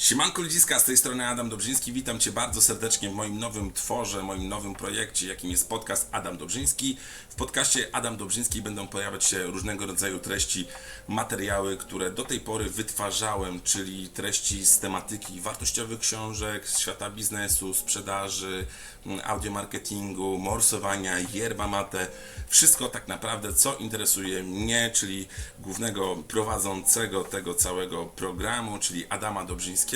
Siemanko ludziska, z tej strony Adam Dobrzyński. Witam Cię bardzo serdecznie w moim nowym tworze, moim nowym projekcie, jakim jest podcast Adam Dobrzyński. W podcaście Adam Dobrzyński będą pojawiać się różnego rodzaju treści, materiały, które do tej pory wytwarzałem, czyli treści z tematyki wartościowych książek, z świata biznesu, sprzedaży, audiomarketingu, morsowania, yerba mate. Wszystko tak naprawdę, co interesuje mnie, czyli głównego prowadzącego tego całego programu, czyli Adama Dobrzyńskiego.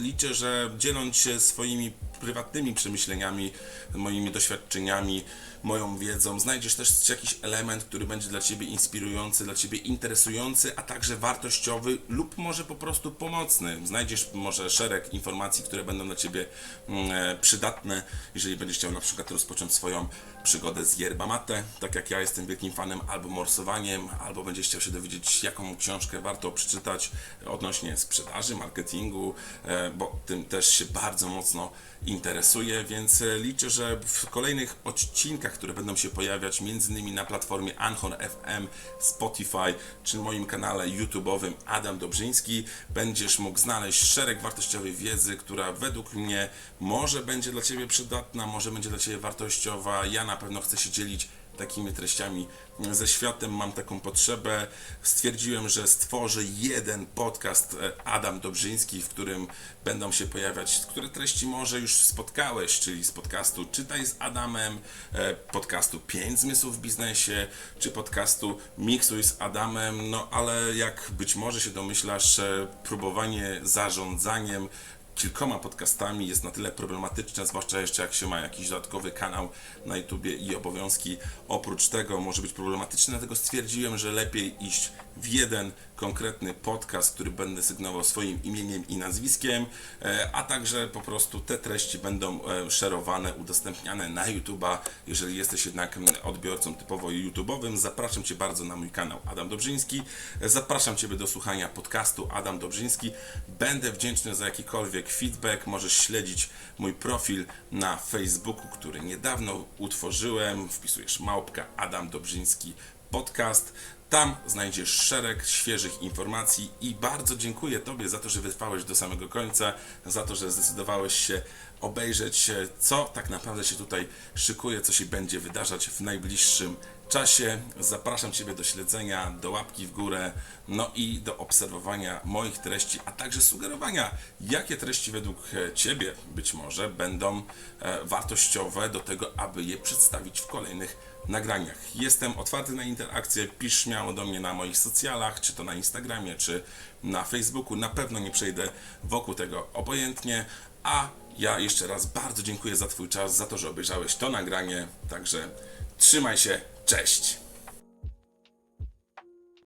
Liczę, że dzieląc się swoimi prywatnymi przemyśleniami, moimi doświadczeniami, moją wiedzą, znajdziesz też jakiś element, który będzie dla Ciebie inspirujący, dla Ciebie interesujący, a także wartościowy lub może po prostu pomocny. Znajdziesz może szereg informacji, które będą dla Ciebie mm, e, przydatne, jeżeli będziesz chciał na przykład rozpocząć swoją przygodę z yerba mate, tak jak ja jestem wielkim fanem albo morsowaniem, albo będziesz chciał się dowiedzieć, jaką książkę warto przeczytać odnośnie sprzedaży, marketingu, e, bo tym też się bardzo mocno interesuje, więc e, liczę, że w kolejnych odcinkach, które będą się pojawiać między innymi na platformie Anchor FM, Spotify czy moim kanale YouTube'owym Adam Dobrzyński, będziesz mógł znaleźć szereg wartościowej wiedzy, która według mnie może będzie dla Ciebie przydatna, może będzie dla Ciebie wartościowa. Ja na pewno chcę się dzielić takimi treściami ze światem, mam taką potrzebę. Stwierdziłem, że stworzę jeden podcast e, Adam Dobrzyński, w którym będą się pojawiać, które treści może już spotkałeś, czyli z podcastu Czytaj z Adamem, e, podcastu 5 zmysłów w biznesie, czy podcastu Miksuj z Adamem, no ale jak być może się domyślasz, e, próbowanie zarządzaniem kilkoma podcastami. Jest na tyle problematyczne, zwłaszcza jeszcze jak się ma jakiś dodatkowy kanał na YouTubie i obowiązki. Oprócz tego może być problematyczne, dlatego stwierdziłem, że lepiej iść w jeden konkretny podcast, który będę sygnował swoim imieniem i nazwiskiem, e, a także po prostu te treści będą e, szerowane, udostępniane na YouTube'a. Jeżeli jesteś jednak mm, odbiorcą typowo YouTube'owym, zapraszam Cię bardzo na mój kanał Adam Dobrzyński. E, Zapraszam Ciebie do słuchania podcastu Adam Dobrzyński. Będę wdzięczny za jakikolwiek feedback. Możesz śledzić mój profil na Facebooku, który niedawno utworzyłem. Wpisujesz małpka Adam Dobrzyński podcast. Tam znajdziesz szereg świeżych informacji i bardzo dziękuję Tobie za to, że wytrwałeś do samego końca, za to, że zdecydowałeś się obejrzeć, e, co tak naprawdę się tutaj szykuje, co się będzie wydarzać w najbliższym czasie. Zapraszam Ciebie do śledzenia, do łapki w górę, no i do obserwowania moich treści, a także sugerowania, jakie treści według Ciebie być może będą e, wartościowe do tego, aby je przedstawić w kolejnych nagraniach. Jestem otwarty na interakcję, pisz śmiało do mnie na moich socjalach, czy to na Instagramie, czy na Facebooku. Na pewno nie przejdę wokół tego obojętnie, a ja jeszcze raz bardzo dziękuję za Twój czas, za to, że obejrzałeś to nagranie. Także trzymaj się, cześć!